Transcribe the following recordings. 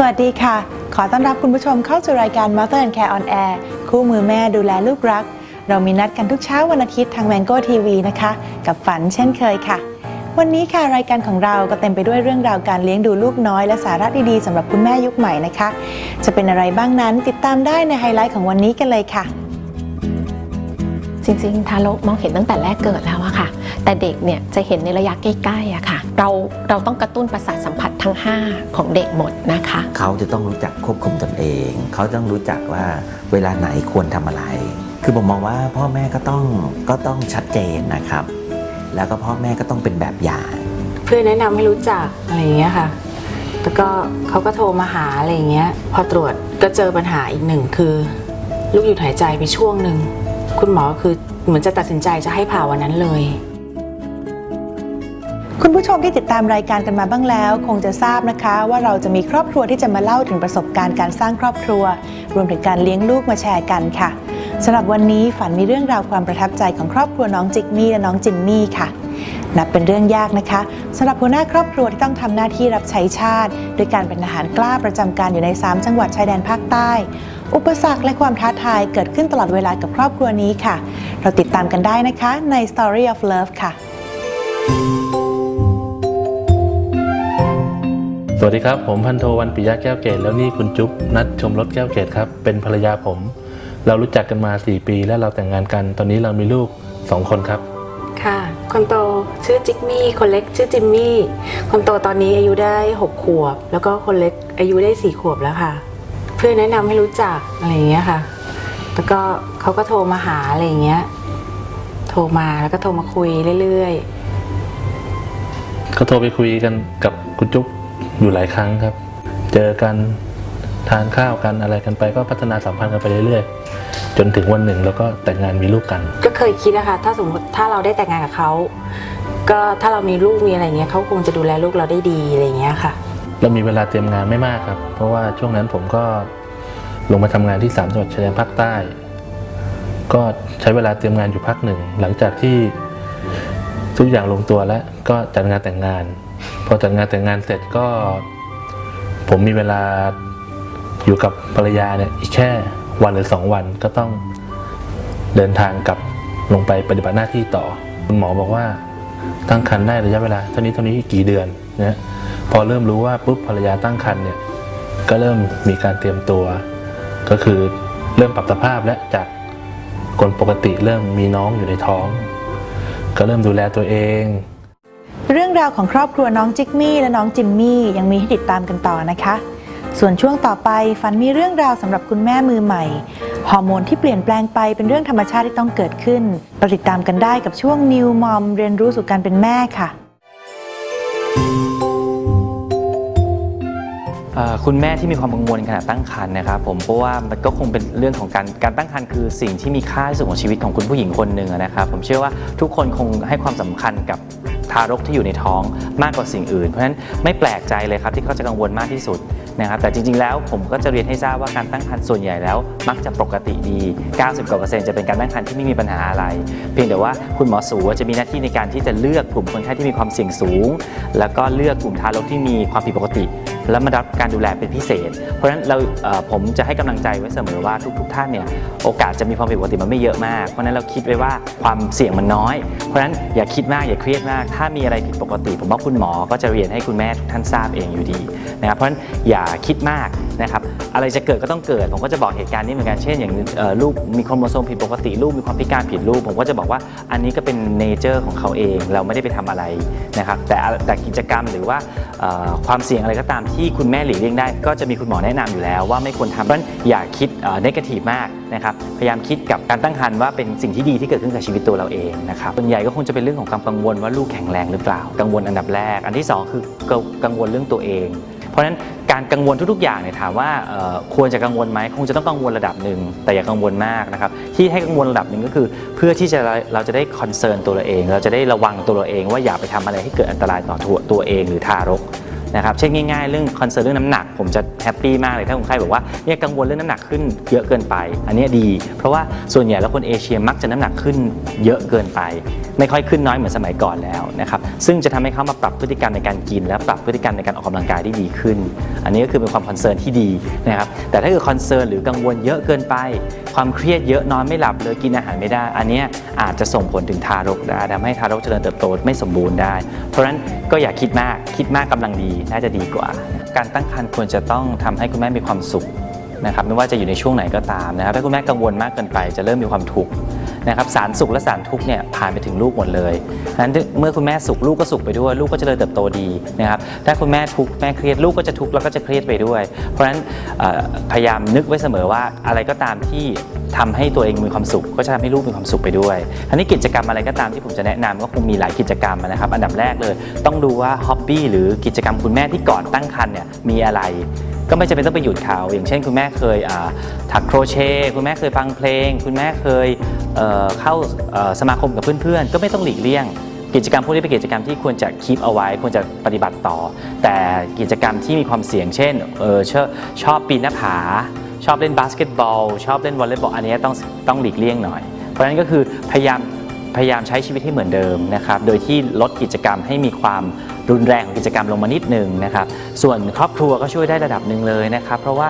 สวัสดีค่ะ ขอต้อนรับคุณผู้ชมเข้าสู่รายการ Mother and Care on Air คู่มือแม่ดูแลลูกรัก เรามีนัดกันทุกเช้าวันอาทิตย์ทาง Mango TV นะคะ กับฝันเช่นเคยค่ะ วันนี้ค่ะรายการของเราก็เต็มไปด้วยเรื่องราวการเลี้ยงดูลูกน้อยและสาระดีๆสำหรับคุณแม่ยุคใหม่นะคะ จะเป็นอะไรบ้างนั้นติดตามได้ในไฮไลท์ของวันนี้กันเลยค่ะ จริงๆ ทารกมองเห็นตั้งแต่แรกเกิดแล้วอะค่ะ แต่เด็กเนี่ยจะเห็นในระยะใกล้ๆอะค่ะ เราเราต้องกระตุ้นประสาทสัมผัสทั้ง 5 ของเด็กหมดนะคะ เขาจะต้องรู้จักควบคุมตนเอง เขาต้องรู้จักว่าเวลาไหนควรทำอะไร คือผมมองว่าพ่อแม่ก็ต้องก็ต้องชัดเจนนะครับ แล้วก็พ่อแม่ก็ต้องเป็นแบบอย่าง เพื่อนแนะนำให้รู้จักอะไรอย่างเงี้ยค่ะแล้วก็เขาก็โทรมาหาอะไรอย่างเงี้ย พอตรวจก็เจอปัญหาอีกหนึ่งคือ ลูกหยุดหายใจไปช่วงหนึ่งคุณหมอคือเหมือนจะตัดสินใจจะให้ผ่าวันนั้นเลย คุณผู้ชมที่ติดตามรายการกันมาบ้างแล้ว คงจะทราบนะคะ ว่าเราจะมีครอบครัวที่จะมาเล่าถึงประสบการณ์การสร้างครอบครัว รวมถึงการเลี้ยงลูกมาแชร์กันค่ะสำหรับวันนี้ฝันมีเรื่องราวความประทับใจของครอบครัวน้องจิกมี่และน้องจินมี่ค่ะนับเป็นเรื่องยากนะคะสำหรับหัวหน้าครอบครัวที่ต้องทำหน้าที่รับใช้ชาติโดยการเป็นทหารกล้าประจำการอยู่ใน 3 จังหวัดชายแดนภาคใต้ อุปสรรคและความท้าทายเกิดขึ้นตลอดเวลากับครอบครัวนี้ค่ะ เราติดตามกันได้นะคะใน Story of Love ค่ะ สวัสดีครับ ผมพันโทวันปิยะแก้วเกตแล้วนี่คุณจุ๊บนัดชมรถแก้วเกตครับ เป็นภรรยาผม เรารู้จักกันมา 4 ปี และเราแต่งงานกัน ตอนนี้เรามีลูก 2 คนครับ ค่ะ คนโตชื่อจิกมี่ คนเล็กชื่อจิมมี่ คนโตตอนนี้อายุได้ 6 ขวบ แล้วก็คนเล็กอายุได้ 4 ขวบแล้วค่ะ เพื่อนแนะนำให้รู้จักอะไรอย่างเงี้ยค่ะ แล้วก็เขาก็โทรมาหาอะไรอย่างเงี้ย โทรมาแล้วก็โทรมาคุยเรื่อยๆก็โทรไปคุยกันกับคุณจุ๊บ อยู่หลายครั้งครับ เจอกันทานข้าวกันอะไรกันไปก็พัฒนาสัมพันธ์กันไปเรื่อยๆ จนถึงวันหนึ่งแล้วก็แต่งงานมีลูกกัน ก็เคยคิดนะคะถ้าสมมติถ้าเราได้แต่งงานกับเขาก็ถ้าเรามีลูกมีอะไรเงี้ยเขาคงจะดูแลลูกเราได้ดีอะไรเงี้ยค่ะ เรามีเวลาเตรียมงานไม่มากครับ เพราะว่าช่วงนั้นผมก็ลงมาทำงานที่สามจังหวัดชายแดนภาคใต้ ก็ใช้เวลาเตรียมงานอยู่พักหนึ่ง หลังจากที่ทุกอย่างลงตัวแล้วก็จัดงานแต่งงาน พอจัดงานแต่งงานเสร็จก็ ผมมีเวลาอยู่กับภรรยาเนี่ยอีกแค่วันหรือสองวันก็ต้องเดินทางกลับลงไปปฏิบัติหน้าที่ต่อ คุณหมอบอกว่าตั้งครรภ์ได้ระยะเวลาเท่านี้เท่านี้กี่เดือนนะพอเริ่มรู้ว่าปุ๊บภรรยาตั้งครรภ์เนี่ยก็เริ่มมีการเตรียมตัว ก็คือเริ่มปรับสภาพและจากคนปกติเริ่มมีน้องอยู่ในท้อง ก็เริ่มดูแลตัวเอง เรื่องราวของครอบครัวน้องจิกมี่และน้องจิมมี่ยังมีให้ติดตามกันต่อนะคะ ส่วนช่วงต่อไปฝันมีเรื่องราวสำหรับคุณแม่มือใหม่ ฮอร์โมนที่เปลี่ยนแปลงไปเป็นเรื่องธรรมชาติที่ต้องเกิดขึ้นติดตามกันได้กับช่วง New Mom เรียนรู้สู่การเป็นแม่ค่ะคุณแม่ที่มีความกังวลขณะตั้งครรภ์นะครับผมเพราะว่ามันก็คงเป็นเรื่องของการการตั้งครรภ์คือสิ่งที่มีค่าที่สุดของชีวิตของคุณผู้หญิงคนหนึ่งนะครับผมเชื่อว่าทุกคนคงให้ความสำคัญกับ ทารกที่อยู่ในท้องมากกว่าสิ่งอื่น เพราะฉะนั้นไม่แปลกใจเลยครับที่เขาจะกังวลมากที่สุดนะครับแต่จริงๆแล้วผมก็จะเรียนให้ทราบว่าการตั้งครรภ์ส่วนใหญ่แล้ว มักจะปกติดี 90กว่าเปอร์เซ็นต์จะเป็นการตั้งครรภ์ที่ไม่มีปัญหาอะไร เพียงแต่ว่าคุณหมอสูจะมีหน้าที่ในการที่จะเลือกกลุ่มคนไข้ที่มีความเสี่ยงสูง แล้วก็เลือกกลุ่มทารกที่มีความผิดปกติ แล้วมารับการดูแลเป็นพิเศษ เพราะฉะนั้นเราเผมจะให้กำลังใจไว้เสมอว่าทุกๆท่านเนี่ยโอกาสจะมีความผิดปกติมันไม่เยอะมาก เพราะฉะนั้นเราคิดไว้ว่าความเสี่ยงมันน้อย เพราะฉะนั้นอย่าคิดมากอย่าเครียดมาก ถ้ามีอะไรผิดปกติ ผมว่าคุณหมอก็จะเรียนให้คุณแม่ทุกท่านทราบเองอยู่ดีนะครับเพราะฉะนั้นอย่าคิดมาก นะครับอะไรจะเกิดก็ต้องเกิด ผมก็จะบอกเหตุการณ์นี้เหมือนกันเช่นอย่างลูกมีโครโมโซมผิดปกติลูกมีความพิการผิดรูป ผมก็จะบอกว่าอันนี้ก็เป็นเนเจอร์ของเขาเองเราไม่ได้ไปทำอะไรนะครับแต่แต่กิจกรรมหรือว่าความเสี่ยงอะไรก็ตามที่คุณแม่หลีกเลี่ยงได้ ก็จะมีคุณหมอแนะนำอยู่แล้วว่าไม่ควรทำเพราะนั้นอย่าคิดเนกาทีฟมากนะครับพยายามคิดกับการตั้งครรภ์ว่าเป็นสิ่งที่ดีที่เกิดขึ้นกับชีวิตตัวเราเองนะครับส่วนใหญ่ก็คงจะเป็นเรื่องของความกังวลว่าลูกแข็งแรงหรือเปล่า กังวลอันดับแรก อันที่สองคือกังวลเรื่องตัวเอง ราะฉะนั้นการกังวลทุกๆอย่างเนี่ยถามว่าควรจะกังวลไหมคงจะต้องกังวลระดับหนึ่งแต่อย่ากังวลมากนะครับที่ให้กังวลระดับหนึ่งก็คือ เพื่อที่จะเราจะได้คอนเซิร์นตัวเราเอง เราจะได้ระวังตัวเราเอง ว่าอย่าไปทำอะไรให้เกิดอันตรายต่อตัวตัวเองหรือทารก นะครับเช่นง่ายๆ เรื่องคอนเซิร์นเรื่องน้ำหนัก ผมจะแฮปปี้มากเลยถ้าคนไข้บอกว่าเนี่ยกังวลเรื่องน้ำหนักขึ้นเยอะเกินไป อันนี้ดี เพราะว่าส่วนใหญ่แล้วคนเอเชียมักจะน้ำหนักขึ้นเยอะเกินไป ไม่ค่อยขึ้นน้อยเหมือนสมัยก่อนแล้วนะครับซึ่งจะทำให้เขามาปรับพฤติกรรมในการกิน และปรับพฤติกรรมในการออกกำลังกายได้ดีขึ้น อันนี้ก็คือเป็นความคอนเซิร์นที่ดีนะครับแต่ถ้าเกิดคอนเซิร์นหรือกังวลเยอะเกินไป ความเครียดเยอะนอนไม่หลับเลยกินอาหารไม่ได้ อันนี้อาจจะส่งผลถึงทารกได้ทำให้ทารกเจริญเติบโตไม่สมบูรณ์ได้ เพราะฉะนั้นก็อย่าคิดมากคิดมากกำลังดีน่าจะดีกว่า การตั้งครรภ์ควรจะต้องทำให้คุณแม่มีความสุขนะครับไม่ว่าจะอยู่ในช่วงไหนก็ตามนะครับถ้าคุณแม่กังวลมากเกินไปจะเริ่มมีความทุกข์ นะครับสารสุขและสารทุกเนี่ยผ่านไปถึงลูกหมดเลยฉะนั้นเมื่อคุณแม่สุขลูกก็สุขไปด้วย ลูกก็เจริญเติบโตดีนะครับถ้าคุณแม่ทุกแม่เครียดลูกก็จะทุกแล้วก็จะเครียดไปด้วย เพราะฉะนั้นพยายามนึกไว้เสมอว่าอะไรก็ตามที่ทำให้ตัวเองมีความสุข ก็จะทำให้ลูกมีความสุขไปด้วยทีนี้กิจกรรมอะไรก็ตามที่ผมจะแนะนำก็คงมีหลายกิจกรรมนะครับ อันดับแรกเลย ต้องดูว่าฮ็อบบี้หรือกิจกรรมคุณแม่ที่ก่อนตั้งครรภ์เนี่ยมีอะไร ก็ไม่จำเป็นต้องไปหยุดเขาอย่างเช่น คุณแม่เคยถักโครเชต์คุณแม่เคยฟังเพลง คุณแม่เคยเเข้าสมาคมกับเพื่อนๆ ก็ไม่ต้องหลีกเลี่ยง กิจกรรมพวกนี้เป็นกิจกรรมที่ควรจะคีปเอาไว้ ควรจะปฏิบัติต่อ แต่กิจกรรมที่มีความเสี่ยงเช่นออชอบชอบปีนหน้าผา ชอบเล่นบาสเกตบอล ชอบเล่นวอลเลย์บอลอันนี้ต้องต้องหลีกเลี่ยงหน่อย เพราะฉะนั้นก็คือพยายามพยายามใช้ชีวิตให้เหมือนเดิมนะครับ โดยที่ลดกิจกรรมให้มีความ รุนแรงของกิจกรรมลงมานิดหนึ่งนะครับส่วนครอบครัวก็ช่วยได้ระดับหนึ่งเลยนะครับ เพราะว่า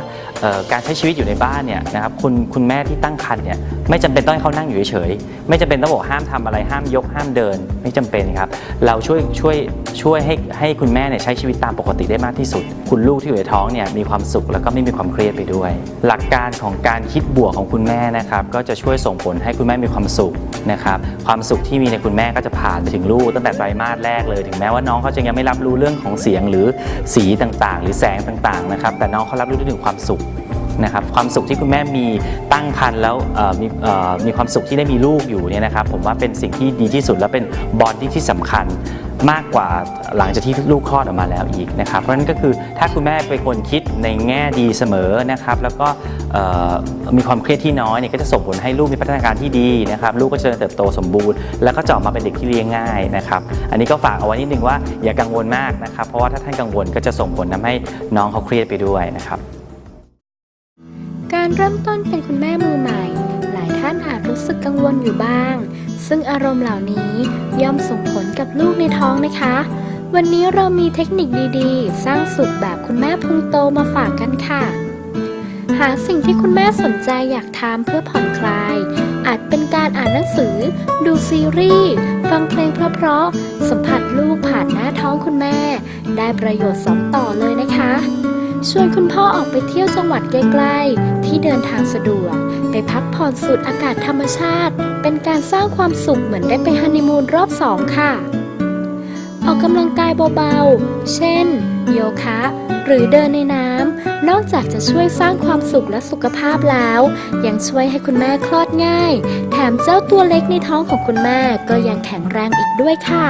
การใช้ชีวิตอยู่ในบ้านเนี่ยนะครับคุณคุณแม่ที่ตั้งครรภ์เนี่ยไม่จำเป็นต้องให้เขานั่งอยู่เฉยๆไม่จำเป็นต้องบอกห้ามทำอะไรห้ามยกห้ามเดิน ไม่จำเป็นครับ เราช่วยช่วยช่วยให้ให้คุณแม่เนี่ยใช้ชีวิตตามปกติได้มากที่สุด คุณลูกที่อยู่ในท้องเนี่ยมีความสุขแล้วก็ไม่มีความเครียดไปด้วย หลักการของการคิดบวกของคุณแม่นะครับก็จะช่วยส่งผลให้คุณแม่มีความสุขนะครับความสุขที่มีในคุณแม่ก็จะผ่านไปถึงลูกตั้งแต่ไตรมาสแรกเลยถึงแม้ว่าน้องเขาจะยังไม่รับรู้เรื่องของเสียงหรือสีต่างๆ หรือแสงต่างๆนะครับแต่น้องเขารับรู้ถึงความสุข นะครับความสุขที่คุณแม่มีตั้งครรภ์แล้วมีมีความสุขที่ได้มีลูกอยู่เนี่ยนะครับผมว่าเป็นสิ่งที่ดีที่สุดและเป็นบอดี้ที่สำคัญมากกว่าหลังจากที่ลูกคลอดออกมาแล้วอีกนะครับเพราะฉะนั้นก็คือถ้าคุณแม่เป็นคนคิดในแง่ดีเสมอนะครับแล้วก็มีความเครียดที่น้อยเนี่ยก็จะส่งผลให้ลูกมีพัฒนาการที่ดีนะครับลูกก็จะเติบโตสมบูรณ์ แล้วก็จะออกมาเป็นเด็กที่เลี้ยงง่ายนะครับอันนี้ก็ฝากเอาไว้นิดนึงว่าอย่ากังวลมากนะครับเพราะว่าถ้าท่านกังวลก็จะส่งผลทำให้น้องเขาเครียดไปด้วยนะครับ การเริ่มต้นเป็นคุณแม่มือใหม่ หลายท่านอาจรู้สึกกังวลอยู่บ้าง ซึ่งอารมณ์เหล่านี้ย่อมส่งผลกับลูกในท้องนะคะ วันนี้เรามีเทคนิคดีๆ สร้างสุขแบบคุณแม่พุงโตมาฝากกันค่ะ หาสิ่งที่คุณแม่สนใจอยากทำเพื่อผ่อนคลาย อาจเป็นการอ่านหนังสือ ดูซีรีส์ ฟังเพลงเพราะๆสัมผัสลูกผ่านหน้าท้องคุณแม่ ได้ประโยชน์สองต่อเลยนะคะ ชวนคุณพ่อออกไปเที่ยวจังหวัดใกล้ๆ ที่เดินทางสะดวก ไปพักผ่อนสูดอากาศธรรมชาติ เป็นการสร้างความสุขเหมือนได้ไปฮันนีมูนรอบสองค่ะ ออกกำลังกายเบาๆ เช่น โยคะ หรือเดินในน้ำ นอกจากจะช่วยสร้างความสุขและสุขภาพแล้ว ยังช่วยให้คุณแม่คลอดง่าย แถมเจ้าตัวเล็กในท้องของคุณแม่ก็ยังแข็งแรงอีกด้วยค่ะ